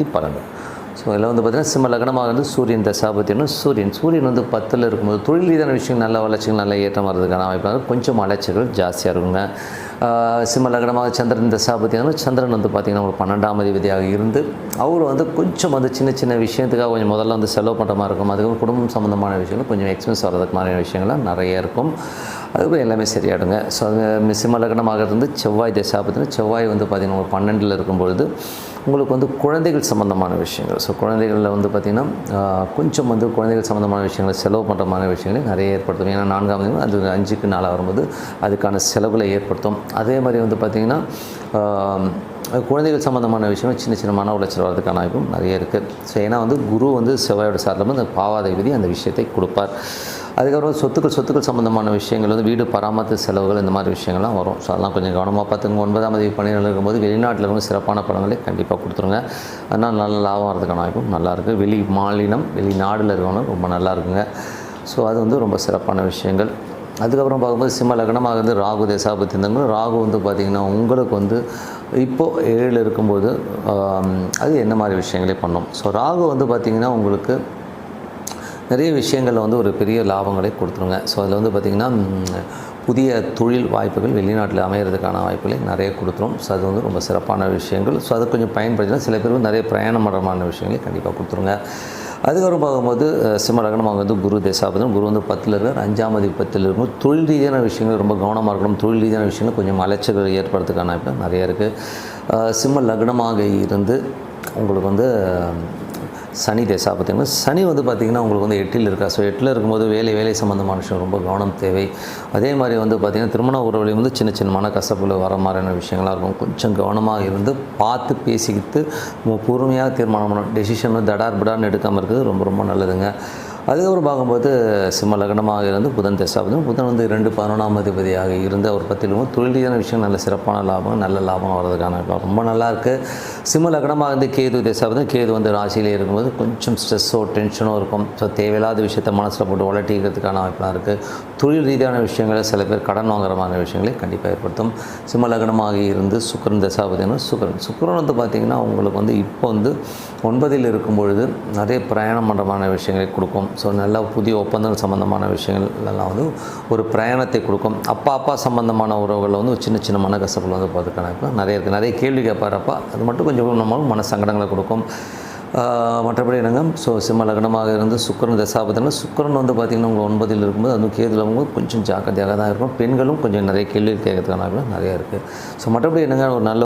சக்தி பலன்கள். ஸோ இதில் வந்து பார்த்திங்கன்னா சிம்ம லக்னமாக வந்து சூரியன் தசாபத்தின்னு சூரியன். சூரியன் வந்து பத்தில் இருக்கும்போது தொழில் ரீதியான விஷயங்கள் நல்ல வளர்ச்சிகள் நல்ல ஏற்றம் வர்றதுக்கான வாய்ப்பு கொஞ்சம் அலைச்சல்கள் ஜாஸ்தியாக இருக்குங்க. சிம்ம லக்னமாக சந்திரன் தசாபத்தியான சந்திரன் வந்து பார்த்திங்கன்னா ஒரு பன்னெண்டாம் அதிபதியாக இருந்து அவர் வந்து கொஞ்சம் வந்து சின்ன சின்ன விஷயத்துக்காக கொஞ்சம் முதல்ல வந்து செலவு பண்ணுற மாதிரி இருக்கும். அதுக்கப்புறம் குடும்பம் சம்மந்தமான விஷயங்கள் கொஞ்சம் எக்ஸ்பென்ஸ் வர்றதுக்கு மாதிரியான விஷயங்கள்லாம் நிறைய இருக்கும். அதுக்கப்புறம் எல்லாமே சரியாயிடுங்க. ஸோ அது சிம்ம லக்னமாக இருந்து செவ்வாய் தசாபத்தினா செவ்வாய் வந்து பார்த்திங்கன்னா ஒரு பன்னெண்டில் இருக்கும்பொழுது உங்களுக்கு வந்து குழந்தைகள் சம்மந்தமான விஷயங்கள். ஸோ குழந்தைகளில் வந்து பார்த்திங்கன்னா கொஞ்சம் வந்து குழந்தைகள் சம்மந்தமான விஷயங்களை செலவு பண்ணுறமான விஷயங்களை நிறைய ஏற்படுத்தும். ஏன்னா நான்காவது அது அஞ்சுக்கு நாளாக வரும்போது அதுக்கான செலவுகளை ஏற்படுத்தும். அதே மாதிரி வந்து பார்த்திங்கன்னா குழந்தைகள் சம்மந்தமான விஷயங்கள் சின்ன சின்ன மன உளைச்சல் வரதுக்கான வாய்ப்பும் நிறைய இருக்குது ஸோ ஏன்னா வந்து குரு வந்து செவ்வாயோட சார்ந்த அந்த அந்த விதி அந்த விஷயத்தை கொடுப்பார். அதுக்கப்புறம் சொத்துக்கள் சொத்துக்கள் சம்மந்தமான விஷயங்கள் வந்து வீடு பராமரித்து செலவுகள் இந்த மாதிரி விஷயங்கள்லாம் வரும். ஸோ அதெல்லாம் கொஞ்சம் கவனமாக பார்த்துங்க. ஒன்பதாம் தேதி பணியில் இருக்கும்போது வெளிநாட்டில் இருந்து சிறப்பான படங்களை கண்டிப்பாக கொடுத்துருங்க. அதனால் நல்ல லாபம் வரதுக்கான வாய்ப்பும் நல்லாயிருக்கு வெளி மாநிலம் வெளிநாடில் இருக்கவங்க ரொம்ப நல்லா இருக்குங்க. ஸோ அது வந்து ரொம்ப சிறப்பான விஷயங்கள். அதுக்கப்புறம் பார்க்கும்போது சிம்ம லக்னமாக வந்து ராகு தேசாபத்தி இருந்தாங்க ராகு வந்து பார்த்திங்கன்னா உங்களுக்கு வந்து இப்போது ஏழில் இருக்கும்போது அது என்ன மாதிரி விஷயங்களே பண்ணும். ஸோ ராகு வந்து பார்த்திங்கன்னா உங்களுக்கு நிறைய விஷயங்களில் வந்து ஒரு பெரிய லாபங்களை கொடுத்துருங்க. ஸோ அதில் வந்து பார்த்திங்கன்னா புதிய தொழில் வாய்ப்புகள் வெளிநாட்டில் அமையிறதுக்கான வாய்ப்புகளை நிறைய கொடுத்துரும். ஸோ அது வந்து ரொம்ப சிறப்பான விஷயங்கள். ஸோ அதை கொஞ்சம் பயன்படுத்தினா சில பேர் நிறைய பிரயாணம் பண்ணுறமான விஷயங்களை கண்டிப்பாக கொடுத்துருங்க. அதுக்கப்புறம் பார்க்கும்போது சிம்மலகனம் சிம்ம அவங்க வந்து குரு தேசாபதம் குரு வந்து பத்தில் இருக்கார். அஞ்சாம் அதிபதி பத்தில் இருக்கும் தொழில் ரீதியான விஷயங்கள் ரொம்ப கவனமாக இருக்கணும். தொழில் ரீதியான விஷயங்கள் கொஞ்சம் அலைச்சல்கள் ஏற்படுறதுக்கான வாய்ப்பு நிறைய இருக்குது சிம்ம லக்னமாக இருந்து உங்களுக்கு வந்து சனி தேசா பார்த்திங்கன்னா சனி வந்து பார்த்திங்கன்னா உங்களுக்கு வந்து எட்டில் இருக்கா. ஸோ எட்டில் இருக்கும்போது வேலை வேலை சம்மந்தமான விஷயம் ரொம்ப கவனம் தேவை. அதே மாதிரி வந்து பார்த்திங்கன்னா திருமண உறவுலையும் வந்து சின்ன சின்ன மனக்கசப்புல வர மாதிரியான விஷயங்களாக இருக்கும். கொஞ்சம் கவனமாக இருந்து பார்த்து பேசிக்கிட்டு பொறுமையாக தீர்மானம் பண்ணணும். டெசிஷன் வந்து தடார் பிடார்னு எடுக்காமல் இருக்கிறது ரொம்ப ரொம்ப நல்லதுங்க. அதுக்கப்புறம் பார்க்கும்போது சிம்ம லக்னமாக இருந்து புதன் தசாபதம் புதன் வந்து ரெண்டு பதினொன்றாம் அதிபதியாக இருந்து அவர் பற்றிலும் தொழில் ரீதியான விஷயம் நல்ல சிறப்பான லாபம் நல்ல லாபம் வர்றதுக்கான ரொம்ப நல்லா இருக்குது சிம்ம லக்னமாக இருந்து கேது தசாபதம் கேது வந்து ராசியிலே இருக்கும்போது கொஞ்சம் ஸ்ட்ரெஸ்ஸோ டென்ஷனோ இருக்கும். ஸோ தேவையில்லாத விஷயத்தை மனசில் போட்டு உலட்டிக்கிறதுக்கான வாய்ப்பெலாம் இருக்குது தொழில் ரீதியான விஷயங்களை சில பேர் கடன் வாங்குற மாதிரி விஷயங்களை கண்டிப்பாக ஏற்படுத்தும். சிம்ம லக்னமாக இருந்து சுக்கரன் தசாபதினா சுக்கரன். சுக்கரன் வந்து பார்த்திங்கன்னா உங்களுக்கு வந்து இப்போ வந்து ஒன்பதில் இருக்கும் பொழுது நிறைய பிரயாணம் பண்ணுறமான விஷயங்களை கொடுக்கும். ஸோ நல்ல புதிய ஒப்பந்தங்கள் சம்மந்தமான விஷயங்கள் எல்லாம் வந்து ஒரு பிரயாணத்தை கொடுக்கும். அப்பா அப்பா சம்மந்தமான உறவுகளில் வந்து ஒரு சின்ன சின்ன மனக்கசப்புகள் வந்து பார்த்துக்கணும். நிறைய இருக்குது நிறைய கேள்வி கேட்பாரப்பா அது மட்டும் கொஞ்சம் நம்மளும் மன சங்கடங்களை கொடுக்கும் மற்றபடி என்னங்க? ஸோ சிம்ம லக்னமாக இருந்து சுக்கரன் தசாபத்தினா சுக்கரன் வந்து பார்த்திங்கன்னா உங்கள் ஒன்பதில் இருக்கும்போது அதுவும் கேதுல இருக்கும்போது கொஞ்சம் ஜாக்கிரதையாக தான் இருக்கும். பெண்களும் கொஞ்சம் நிறைய கேள்வி கேட்கறதுக்கான நிறையா இருக்குது ஸோ மற்றபடி என்னங்க? ஒரு நல்ல